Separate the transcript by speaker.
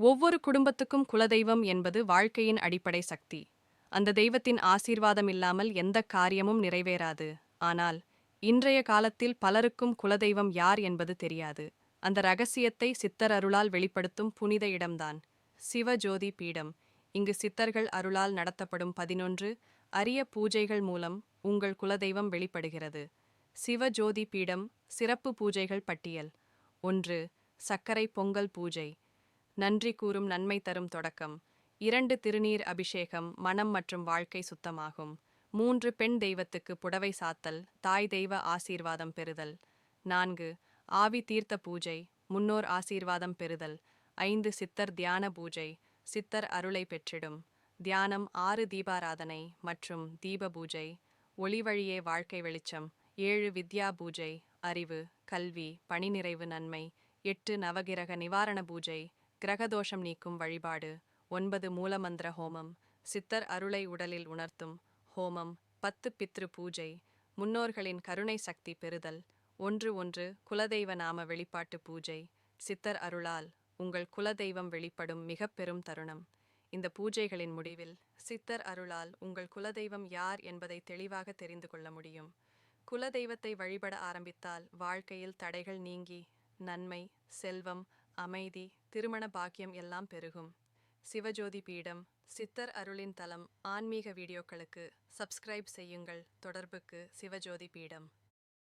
Speaker 1: ஒவ்வொரு குடும்பத்துக்கும் குலதெய்வம் என்பது வாழ்க்கையின் அடிப்படை சக்தி. அந்த தெய்வத்தின் ஆசீர்வாதம் இல்லாமல் எந்த காரியமும் நிறைவேறாது. ஆனால் இன்றைய காலத்தில் பலருக்கும் குலதெய்வம் யார் என்பது தெரியாது. அந்த ரகசியத்தை சித்தர் அருளால் வெளிப்படுத்தும் புனித இடம்தான் சிவஜோதி பீடம். இங்கு சித்தர்கள் அருளால் நடத்தப்படும் பதினொன்று அரிய பூஜைகள் மூலம் உங்கள் குலதெய்வம் வெளிப்படுகிறது. சிவஜோதி பீடம் சிறப்பு பூஜைகள் பட்டியல். ஒன்று சர்க்கரை பொங்கல் பூஜை. நன்றி கூறும் நன்மை தரும் தொடக்கம். இரண்டு திருநீர் அபிஷேகம் மனம் மற்றும் வாழ்க்கை சுத்தமாகும். மூன்று பெண் தெய்வத்துக்கு புடவை சாத்தல் தாய் தெய்வ ஆசீர்வாதம் பெறுதல். நான்கு ஆவி தீர்த்த பூஜை முன்னோர் ஆசீர்வாதம் பெறுதல். ஐந்து சித்தர் தியான பூஜை சித்தர் அருளை பெற்றிடும். தியானம் ஆறு தீபாராதனை மற்றும் தீப பூஜை. ஒளிவழியே வாழ்க்கை வெளிச்சம். ஏழு வித்யா பூஜை அறிவு கல்வி பணி நிறைவு நன்மை. எட்டு நவகிரக நிவாரண பூஜை. கிரகதோஷம் நீக்கும் வழிபாடு ஒன்பது மூலமந்திர ஹோமம் சித்தர் அருளை உடலில் உணர்த்தும் ஹோமம் பத்து பித்ரு பூஜை முன்னோர்களின் கருணை சக்தி பெறுதல் ஒன்று ஒன்று குலதெய்வ நாம வெளிப்பாட்டு பூஜை சித்தர் அருளால் உங்கள் குலதெய்வம் வெளிப்படும் மிக பெரும் தருணம். இந்த பூஜைகளின் முடிவில் சித்தர் அருளால் உங்கள் குலதெய்வம் யார் என்பதை தெளிவாக தெரிந்து கொள்ள முடியும். குலதெய்வத்தை வழிபட ஆரம்பித்தால் வாழ்க்கையில் தடைகள் நீங்கி நன்மை செல்வம் அமைதி திருமண பாக்கியம் எல்லாம் பெருகும். சிவஜோதி பீடம் சித்தர் அருளின் தலம் ஆன்மீக வீடியோக்களுக்கு சப்ஸ்கிரைப் செய்யுங்கள். தொடர்புக்கு சிவஜோதி பீடம்.